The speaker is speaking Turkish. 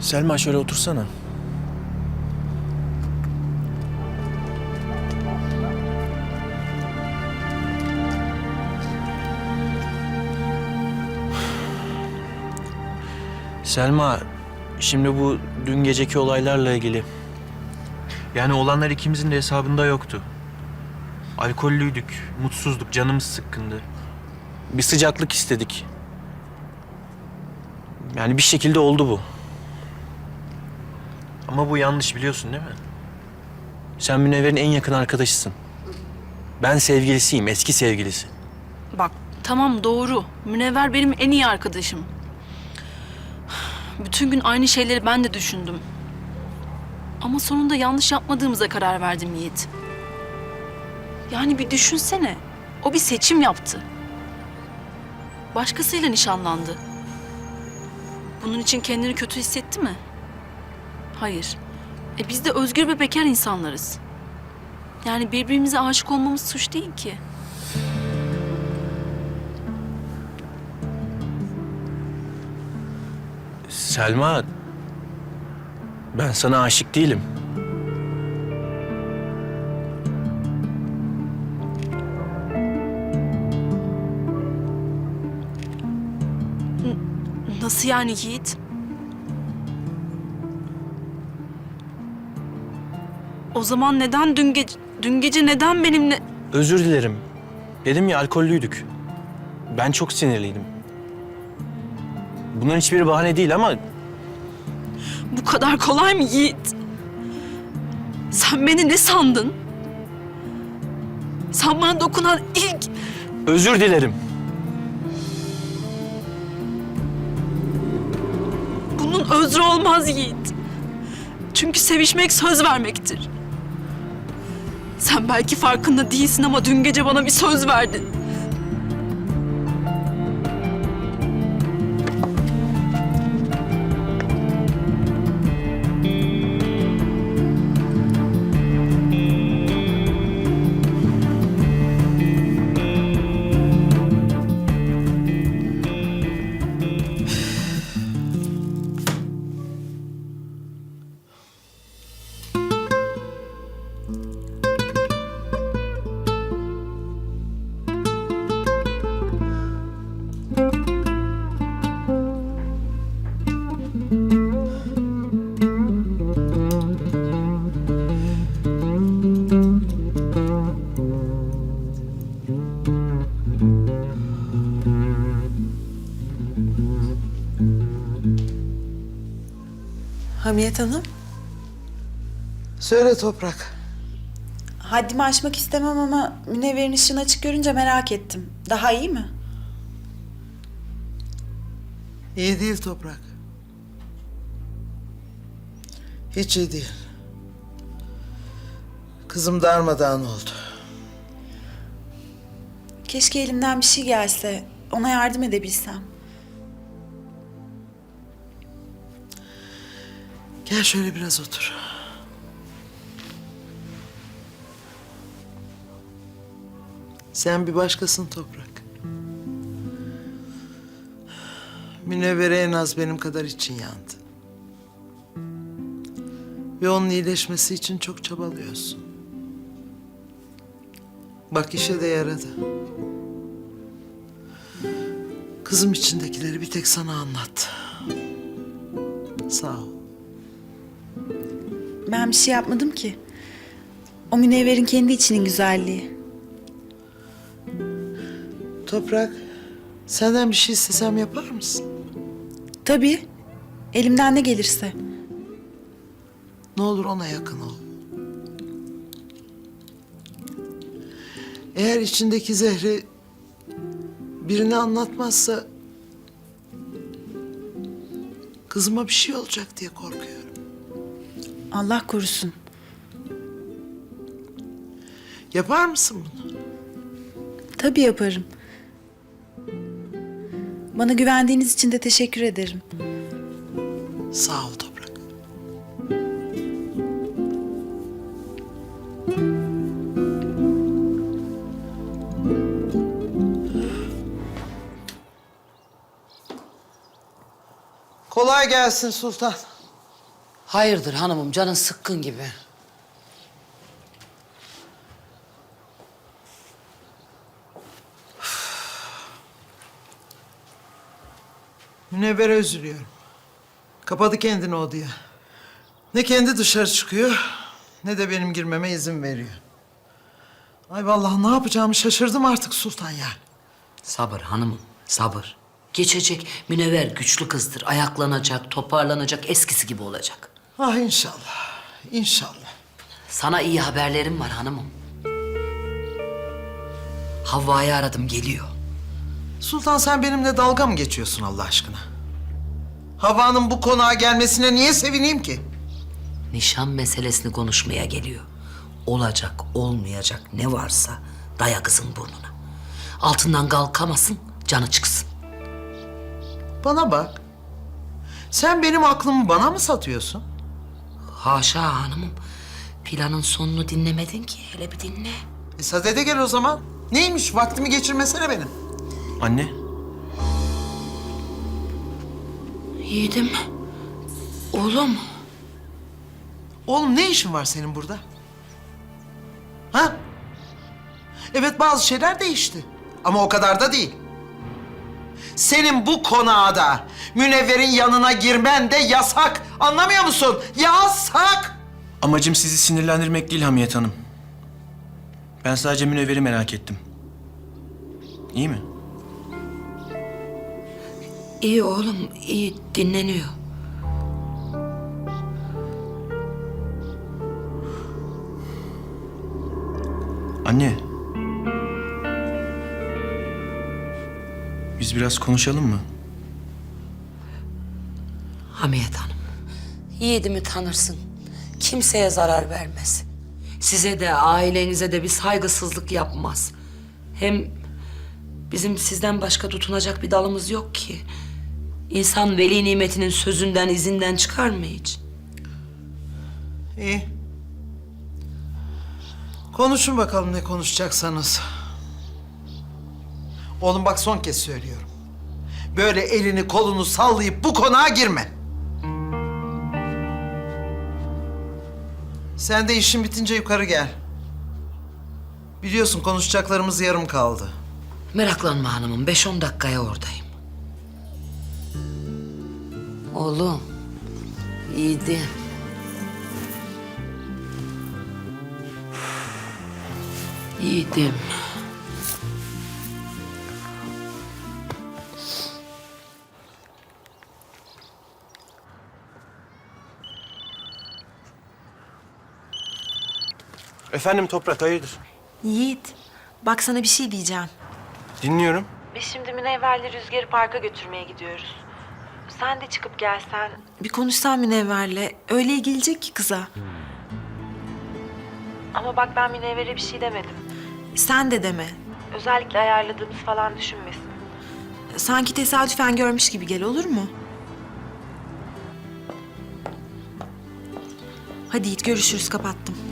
Selma şöyle otursana. Selma, şimdi bu dün geceki olaylarla ilgili. Yani olanlar ikimizin de hesabında yoktu. Alkollüydük, mutsuzduk, canımız sıkkındı. Bir sıcaklık istedik. Yani bir şekilde oldu bu. Ama bu yanlış biliyorsun değil mi? Sen Münevver'in en yakın arkadaşısın. Ben sevgilisiyim, eski sevgilisi. Bak tamam doğru. Münevver benim en iyi arkadaşım. Bütün gün aynı şeyleri ben de düşündüm. Ama sonunda yanlış yapmadığımıza karar verdim Yiğit. Yani bir düşünsene. O bir seçim yaptı. Başkasıyla nişanlandı. Bunun için kendini kötü hissetti mi? Hayır. E biz de özgür ve bekar insanlarız. Yani birbirimize aşık olmamız suç değil ki. Selma, ben sana aşık değilim. Nasıl yani Yiğit? O zaman neden dün gece, dün gece neden benimle... Özür dilerim. Dedim ya alkollüydük. Ben çok sinirliydim. Bunların hiçbiri bahane değil ama Bu kadar kolay mı Yiğit? Sen beni ne sandın? Sen bana dokunan ilk... özür dilerim. Bunun özrü olmaz Yiğit. Çünkü sevişmek söz vermektir. Sen belki farkında değilsin ama dün gece bana bir söz verdin. Hamiyet Hanım, Söyle Toprak. haddimi aşmak istemem ama Münevver'in ışığını açık görünce merak ettim. Daha iyi mi? İyi değil Toprak. Hiç iyi değil. Kızım darmadağın oldu. Keşke elimden bir şey gelse, ona yardım edebilsem. Gel şöyle biraz otur. Sen bir başkasın Toprak. Münevvere en az benim kadar için yandı. Ve onun iyileşmesi için çok çabalıyorsun. Bak işe de yaradı. Kızım içindekileri bir tek sana anlat. Sağ ol. Ben bir şey yapmadım ki. O Münevver'in kendi içinin güzelliği. Toprak, senden bir şey istesem yapar mısın? Tabii, elimden ne gelirse. Ne olur ona yakın ol. Eğer içindeki zehri birine anlatmazsa kızıma bir şey olacak diye korkuyorum. Allah korusun. Yapar mısın bunu? Tabii yaparım. Bana güvendiğiniz için de teşekkür ederim. Sağ ol Toprak. Kolay gelsin Sultan. Hayırdır hanımım canın sıkkın gibi. Münevvere üzülüyorum. Kapadı kendini odaya. Ne kendi dışarı çıkıyor ne de benim girmeme izin veriyor. Ay vallahi ne yapacağımı şaşırdım artık Sultan yani. Sabır hanımım sabır. Geçecek münevver güçlü kızdır. Ayaklanacak, toparlanacak, eskisi gibi olacak. Ah inşallah, inşallah. Sana iyi haberlerim var hanımım. Havva'yı aradım geliyor. Sultan sen benimle dalga mı geçiyorsun Allah aşkına? Havva'nın bu konağa gelmesine niye sevineyim ki? Nişan meselesini konuşmaya geliyor. Olacak, olmayacak ne varsa daya kızın burnuna. Altından kalkamasın, canı çıksın. Bana bak. Sen benim aklımı bana mı satıyorsun? Haşa hanımım. Planın sonunu dinlemedin ki. Hele bir dinle. E sadede gel o zaman. Neymiş vaktimi geçirmesene benim. Anne, Yiğidim. Oğlum. Oğlum ne işin var senin burada? Ha? Evet bazı şeyler değişti. Ama o kadar da değil. Senin bu konağa da Münevver'in yanına girmen de yasak. Anlamıyor musun? Yasak! amacım sizi sinirlendirmek değil Hamiyet Hanım. Ben sadece Münevver'i merak ettim. İyi mi? İyi oğlum, iyi dinleniyor. Anne. Biz biraz konuşalım mı? Hamiyet Hanım. Yiğidimi tanırsın. Kimseye zarar vermez. Size de ailenize de bir saygısızlık yapmaz. Hem bizim sizden başka tutunacak bir dalımız yok ki. İnsan veli nimetinin sözünden, izinden çıkar mı hiç? İyi. Konuşun bakalım ne konuşacaksanız. Oğlum bak son kez söylüyorum. Böyle elini kolunu sallayıp bu konağa girme. Sen de işin bitince yukarı gel. Biliyorsun konuşacaklarımız yarım kaldı. Meraklanma hanımım, beş on dakikaya oradayım. Oğlum, yiğidim. Yiğidim. Efendim Toprak, hayırdır? Yiğit, bak sana bir şey diyeceğim. Dinliyorum. Biz şimdi Münevver'le Rüzgar'ı parka götürmeye gidiyoruz. Sen de çıkıp gelsen. Bir konuşsan Münevver'le. Öyle ilgilecek ki kıza. Ama bak ben Münevver'e bir şey demedim. Sen de deme. Özellikle ayarladığımız falan düşünmesin. Sanki tesadüfen görmüş gibi gel olur mu? Hadi Yiğit görüşürüz kapattım.